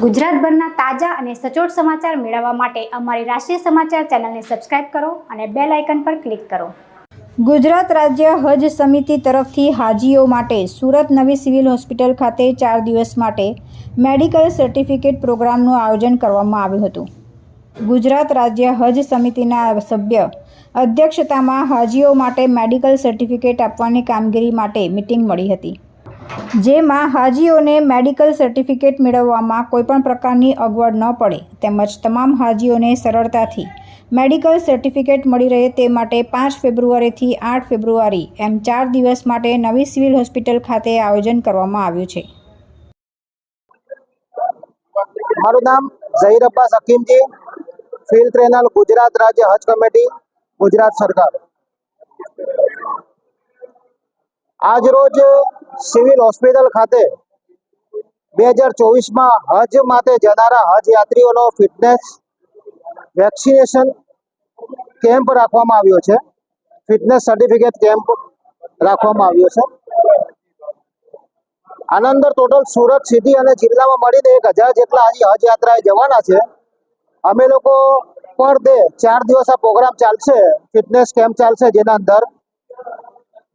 ગુજરાતભરના તાજા અને સચોટ સમાચાર મેળવવા માટે અમારી રાષ્ટ્રીય સમાચાર ચેનલને સબસ્ક્રાઇબ કરો અને બેલ આઇકન પર ક્લિક કરો. ગુજરાત રાજ્ય હજ સમિતિ તરફથી હાજીઓ માટે સુરત નવી સિવિલ હોસ્પિટલ ખાતે ચાર દિવસ માટે મેડિકલ સર્ટિફિકેટ પ્રોગ્રામનું આયોજન કરવામાં આવ્યું હતું. ગુજરાત રાજ્ય હજ સમિતિના સભ્ય અધ્યક્ષતામાં હાજીઓ માટે મેડિકલ સર્ટિફિકેટ આપવાની કામગીરી માટે મિટિંગ મળી હતી. જેમાં હાજીઓને મેડિકલ સર્ટિફિકેટ મેળવવામાં કોઈપણ પ્રકારની અગવડ ન પડે, તેમજ તમામ હાજીઓને સરળતાથી મેડિકલ સર્ટિફિકેટ મળી રહે તે માટે પાંચ ફેબ્રુઆરીથી આઠ ફેબ્રુઆરી એમ ચાર દિવસ માટે નવી સિવિલ હોસ્પિટલ ખાતે આયોજન કરવામાં આવ્યું છે. મારું નામ ઝહીર અબ્બાસ હકીમજી, ફિલ્ડ ટ્રેનર ગુજરાત રાજ્ય હજ કમિટી, ગુજરાત સરકાર. આજ રોજ સિવિલ હોસ્પિટલ ખાતે બે હજાર ચોવીસમાં હજ માટે જનારા હજ યાત્રીઓનો ફિટનેસ વેક્સિનેશન કેમ્પ રાખવામાં આવ્યો છે. ફિટનેસ સર્ટિફિકેટ કેમ્પ રાખવામાં આવ્યો છે. આના અંદર ટોટલ સુરત સિટી અને જિલ્લામાં મળીને એક હજાર જેટલા હજી હજ યાત્રાએ જવાના છે. અમે લોકો પર ડે ચાર દિવસ આ પ્રોગ્રામ ચાલશે. ફિટનેસ કેમ્પ ચાલશે જેના અંદર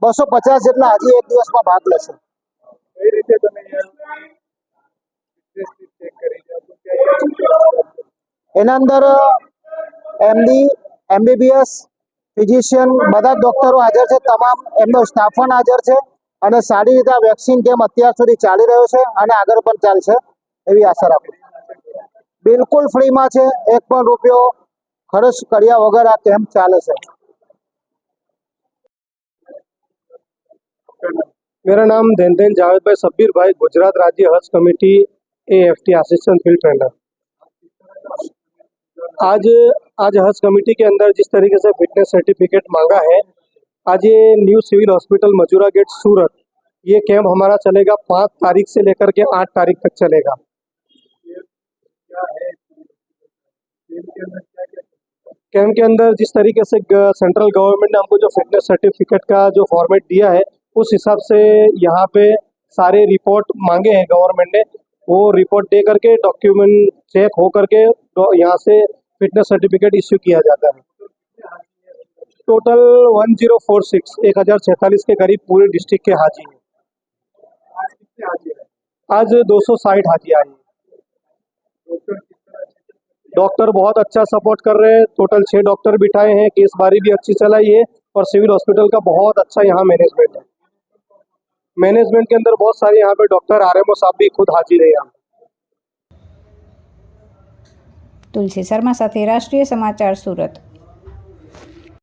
બસો પચાસ જેટલા હજી એક દિવસમાં ભાગ લેશે. એના અંદર એમડી એમબીબીએસ ફિઝિશિયન બધા ડોક્ટરો હાજર છે. તમામ એમનો સ્ટાફ પણ હાજર છે અને સારી રીતે આ વેક્સિન ગેમ અત્યાર સુધી ચાલી રહ્યો છે અને આગળ પણ ચાલશે એવી આશા રાખું બિલકુલ ફ્રીમાં છે. એક પણ રૂપિયો ખર્ચ કર્યા વગર આ કેમ્પ ચાલે છે? मेरा नाम धैन जावेद भाई सब्बीर भाई, गुजरात राज्य Haj committee A F T assistant field trainer आज आज हज कमेटी के अंदर जिस तरीके से फिटनेस सर्टिफिकेट मांगा है, आज ये new civil hospital Majura gate Surat, ये कैंप हमारा चलेगा पाँच तारीख से लेकर के आठ तारीख तक चलेगा। कैंप के अंदर जिस तरीके से सेंट्रल गवर्नमेंट ने हमको जो फिटनेस सर्टिफिकेट का जो फॉर्मेट दिया है उस हिसाब से यहाँ पे सारे रिपोर्ट मांगे हैं गवर्नमेंट ने। वो रिपोर्ट दे करके डॉक्यूमेंट चेक हो करके तो यहाँ से फिटनेस सर्टिफिकेट इश्यू किया जाता है। Total one zero four six एक हज़ार सैंतालीस के करीब पूरे डिस्ट्रिक्ट के हाजी हैं। आज दो सौ साठ हाजी हैं। डॉक्टर बहुत अच्छा सपोर्ट कर रहे हैं। टोटल छः डॉक्टर बिठाए हैं। केस बारी भी अच्छी चलाई है और सिविल हॉस्पिटल का बहुत अच्छा यहाँ मैनेजमेंट है। मैनेजमेंट के अंदर बहुत सारे यहाँ पे डॉक्टर आर साहब भी खुद हाजिर है यहाँ તુલસી શર્મા સાથે રાષ્ટ્રીય સમાચાર સુરત